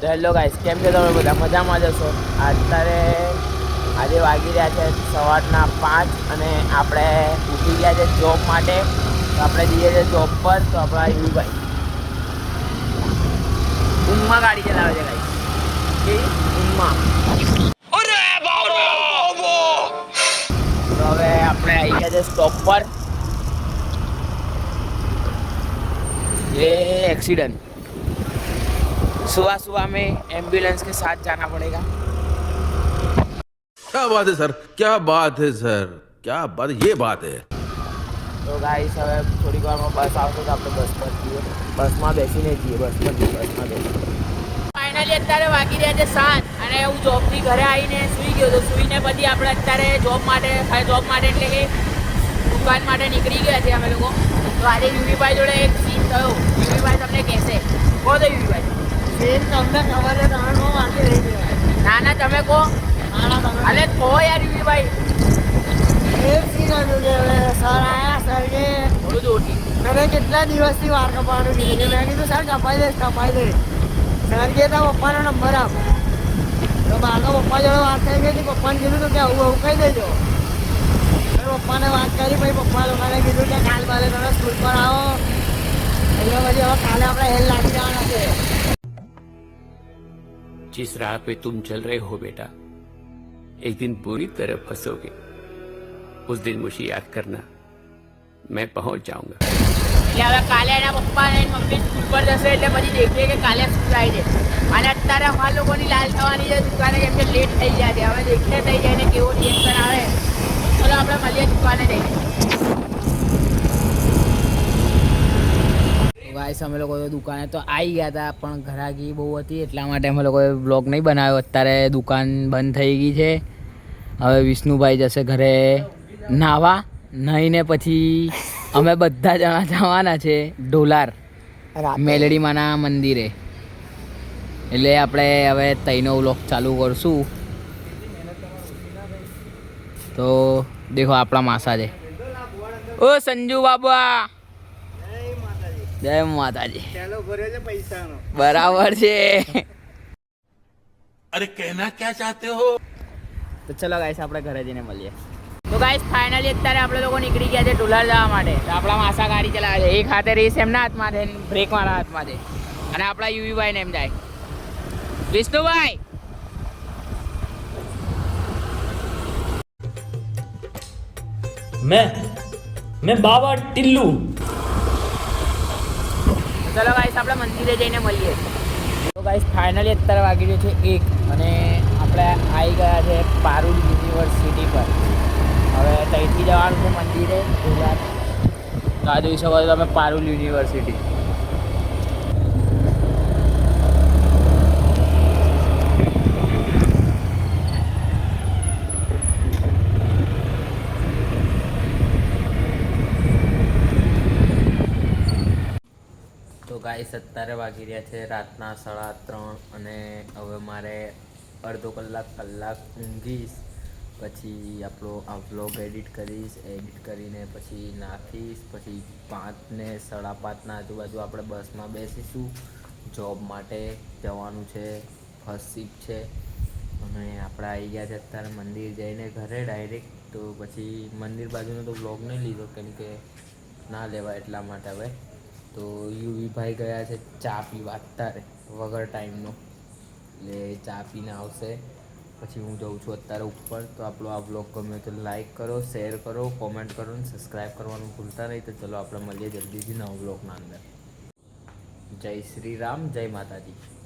તો hello guys કેમ કે તમે બધા? મજામાં જશો અત્યારે આજે વાગી રહ્યા છે સવારના પાંચ અને આપણે ઉઠી ગયા છે જોબ માટે. તો આપણે જઈએ છીએ જોબ પર. તો આપણા યુભાઈ ઊંઘમાં ગાડી ચલાવે છે ગાઈ ઊંઘમાં? તો હવે આપણે આવી ગયા છે સ્ટોપ પર. એ એક્સિડન્ટ सुबह सुबह में एम्बुलेंस के साथ जाना पड़ेगा क्या बात है सर क्या बात है सर क्या बात ये बात है તો ગાઈસ હવે થોડીક વારમાં બસ આવશે તો આપણે બસ પર જઈએ બસમાં બેસીને જઈએ બસ પર નહીં, બસમાં બેસીને ફાઇનલી અત્યારે વાગી રહ્યા છે સાત અને હું જોબથી ઘરે આવીને સૂઈ ગયો તો સૂઈને પછી આપણે અત્યારે જોબ માટે જોબ માટે એટલે કે દુકાન માટે નીકળી ગયા છે અમે લોકો તો આજે યુવીભાઈ જોડે એક સીન થયો યુવીભાઈ તમને કહેશે કહો તો યુવીભાઈ બેન તમને ખબર છે તમે નો ના તમે કહો. અરે કહો યાર કે તમે કેટલા દિવસથી વાર કપાવાનું કીધું મેં કીધું સર કપાઈ દઈશ કપાઈ દઈશ. સર કે તા પપ્પાનો નંબર આપ. તો મારા પપ્પા જોડે વાત થઈ ગઈ પપ્પાને કીધું હતું કે આવું આવું કહી દેજો. પપ્પાને વાત કરી પછી પપ્પા લોકોને કીધું કે કાલ કાલે તમે સ્કૂલ પર આવો. એટલે પછી હવે કાલે આપણે હેલ લાગી જવાના. जिस राह पे तुम चल रहे हो बेटा एक दिन बुरी तरह फंसोगे उस दिन मुझे याद करना मैं पहुंच जाऊंगा એટલે હવે કાલે એના પપ્પા અને એની મમ્મી સ્કૂલ પર જશે એટલે પછી દેખીએ કે કાલે શું થાય છે અને અત્યારે અમારા લોકોની લાલ થવાની છે દુકાને કેમ કે લેટ થઈ ગયા છે હવે દેખીએ થઈ જાય ને કેવો રિએક્શન આવે ચલો આપણે મળીએ દુકાને જઈને ગાઈસ અમે લોકો દુકાને તો આવી ગયા હતા પણ ઘરાકી બહુ હતી એટલા માટે અમે લોકોએ બ્લોગ નહીં બનાવ્યો. અત્યારે દુકાન બંધ થઈ ગઈ છે. હવે વિષ્ણુભાઈ જશે ઘરે નાવા નહીને પછી અમે બધા જણા જવાના છે ઢોલાર મેલડીમાના મંદિરે. એટલે આપણે હવે તઈનો વ્લોગ ચાલુ કરશું. તો દેખો આપણા માસા છે. ઓ સંજુ બાબા! જય માતાજી. બરાબર છે. અરે કહેના ક્યાં ચાહતે હો? તો ચલો ગાઈસ આપણે ઘરે જઈને મળીએ. તો ગાઈસ ફાઇનલી અત્યારે આપણે લોકો નીકળી ગયા છે ડુલર જવા માટે. તો આપણા માસા ગાડી ચલાવે છે. એક હાથે રેસ એમના હાથમાં છે બ્રેક મારા હાથમાં છે. અને આપણા યુવીભાઈ ને એમ જાય વિષ્ણુભાઈ! મેં મેં બાબા ટિલ્લુ ચલો ગાઈસ આપણે મંદિરે જઈને મળીએ. તો ગાઈસ ફાઇનલી અત્યારે વાગી રહ્યું છે એક અને આપણે આવી ગયા છે પારુલ યુનિવર્સિટી પર. હવે ત્યાંથી જવાનું છે મંદિરે. ગુજરાત આ દિવસે તમે પારુલ યુનિવર્સિટી. તો ગાઈસ અત્યારે વાગી રહ્યા છે રાતના સાડા ત્રણ અને હવે મારે અડધો કલાક કલાક ઊંઘીશ. પછી આપણો આ વ્લોગ એડિટ કરીશ એડિટ કરીને પછી નાખીશ, પછી પાંચને સાડા પાંચના આજુબાજુ આપણે બસમાં બેસીશું. જોબ માટે જવાનું છે ફર્સ્ટ શિફ્ટ છે. અને આપણે આવી ગયા છે અત્યારે મંદિર જઈને ઘરે ડાયરેક્ટ તો પછી મંદિર બાજુનો તો વ્લોગ નહીં લીધો, કેમ કે ના લેવાય એટલા માટે હવે. તો યુવી ભાઈ ગયા છે ચા પીવા અત્યારે, વગર ટાઈમનો. એટલે ચા પીને આવશે. પછી હું જઉં છું અત્યારે ઉપર. તો આપણો આ બ્લોગ ગમે તો લાઈક કરો શેર કરો કોમેન્ટ કરો અને સબસ્ક્રાઈબ કરવાનું ભૂલતા નહીં. તો ચલો આપણે મળીએ જલ્દીથી નવા બ્લોગના અંદર. જય શ્રી રામ, જય માતાજી.